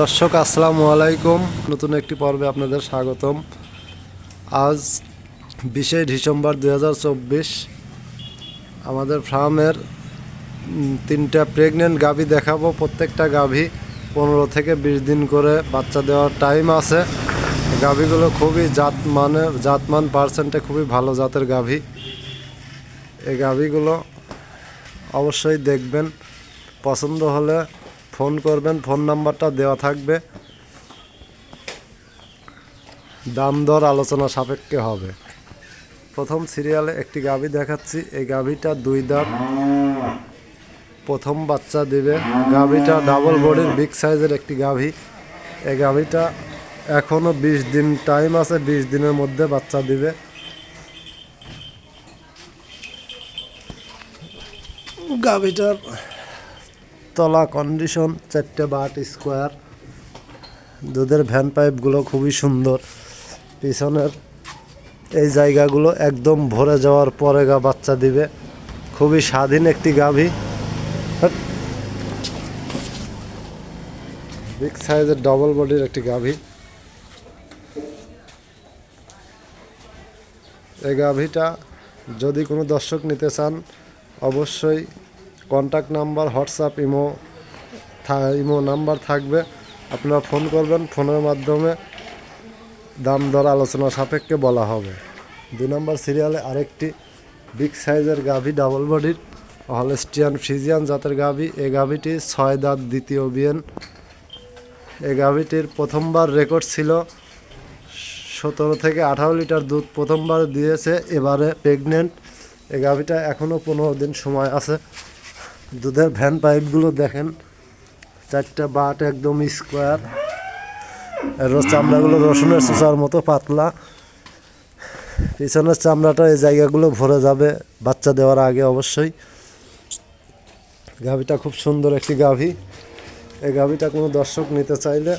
দর্শক, আসসালামু আলাইকুম। নতুন একটি পর্বে আপনাদের স্বাগতম। আজ বিশে ডিসেম্বর দু হাজার চব্বিশ আমাদের ফার্মের তিনটা প্রেগনেন্ট গাভী দেখাবো। প্রত্যেকটা গাভী পনেরো থেকে বিশ দিন করে বাচ্চা দেওয়ার টাইম আছে। গাভীগুলো খুবই জাত মানে জাতমান পার্সেন্টে খুবই ভালো জাতের গাভী। এই গাভীগুলো অবশ্যই দেখবেন। পছন্দ হলে ফোন করবেন, ফোন নাম্বারটা দেওয়া থাকবে। দাম দর আলোচনা সাপেক্ষে হবে। প্রথম সিরিয়ালে একটি গাভী দেখাচ্ছি। এই গাভীটা দুই দাঁত। প্রথম বাচ্চা দিবে। গাভীটা ডাবল বডির বিগ সাইজের একটি গাভী। এই গাভীটা এখনও বিশ দিন টাইম আছে, বিশ দিনের মধ্যে বাচ্চা দিবে। গাভীটার তলা কন্ডিশন চারটে বাট স্কোয়ার দুধের ভ্যান পাইপগুলো খুবই সুন্দর। পিছনের এই জায়গাগুলো একদম ভরে যাওয়ার পরে গা বাচ্চা দিবে। খুবই স্বাধীন একটি গাভী। বিগ সাইজের ডবল বডির একটি গাভী। এই গাভীটা যদি কোনো দর্শক নিতে চান, অবশ্যই contact number, WhatsApp, imo imo number থাকবে। আপনারা ফোন করবেন, ফোনের মাধ্যমে দাম দর আলোচনা সাপেক্ষে বলা হবে। দুই নম্বর সিরিয়ালে আরেকটি বিগ সাইজের গাভি, ডাবল বডির, হলেস্টিয়ান ফ্রিজিয়ান জাতের গাভি। এ গাভীটি ছয় দাঁত দ্বিতীয় বিয়েন এই গাভীটির প্রথমবার রেকর্ড ছিল সতেরো থেকে আঠারো লিটার দুধ প্রথমবার দিয়েছে, এবারে প্রেগনেন্ট। এ গাভীটা এখনও পনেরো দিন সময় আছে। দুধের ভ্যান পাইপগুলো দেখেন, চারটা বাট একদম স্কোয়ার। চামড়াগুলো রসুনের চোষার মতো পাতলা। পিছনের চামড়াটা এই জায়গাগুলো ভরে যাবে বাচ্চা দেওয়ার আগে অবশ্যই। গাভীটা খুব সুন্দর একটি গাভী। এই গাভীটা কোনো দর্শক নিতে চাইলে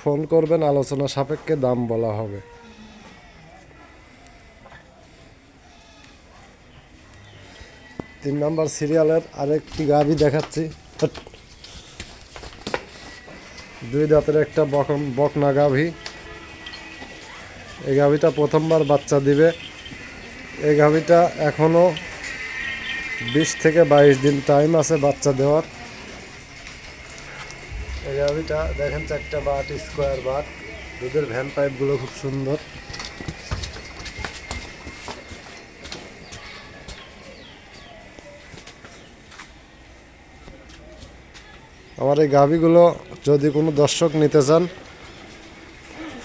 ফোন করবেন, আলোচনা সাপেক্ষে দাম বলা হবে। তিন নম্বর সিরিয়ালের আরেকটি গাভী দেখাচ্ছি। দুই দাঁতের একটা বকন, বকনা গাভী। এই গাভীটা প্রথমবার বাচ্চা দিবে। এই গাভীটা এখনও বিশ থেকে বাইশ দিন টাইম আছে বাচ্চা দেওয়ার। এই গাভীটা দেখেন চারটা বাট স্কোয়ার বাট। দুধের ভ্যান পাইপগুলো খুব সুন্দর। আমার এই গাভীগুলো যদি কোনো দর্শক নিতে চান,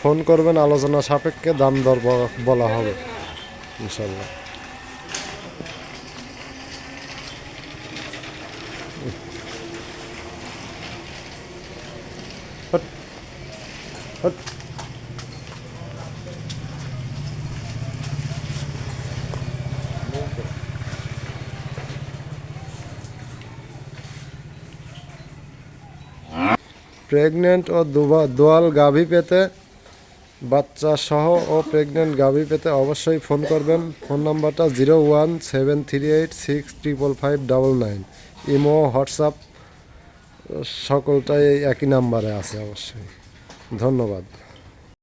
ফোন করবেন, আলোচনা সাপেক্ষে দাম দর বলা হবে, ইনশাল্লাহ হট। হট। প্রেগনেন্ট ও দোয়াল গাভী পেতে বাচ্চা সহ ও প্রেগনেন্ট গাভী পেতে অবশ্যই ফোন করবেন। ফোন নাম্বারটা zero one seven three eight six triple five double nine. Imo, WhatsApp, সকলটাই একই নাম্বারে আছে অবশ্যই। ধন্যবাদ।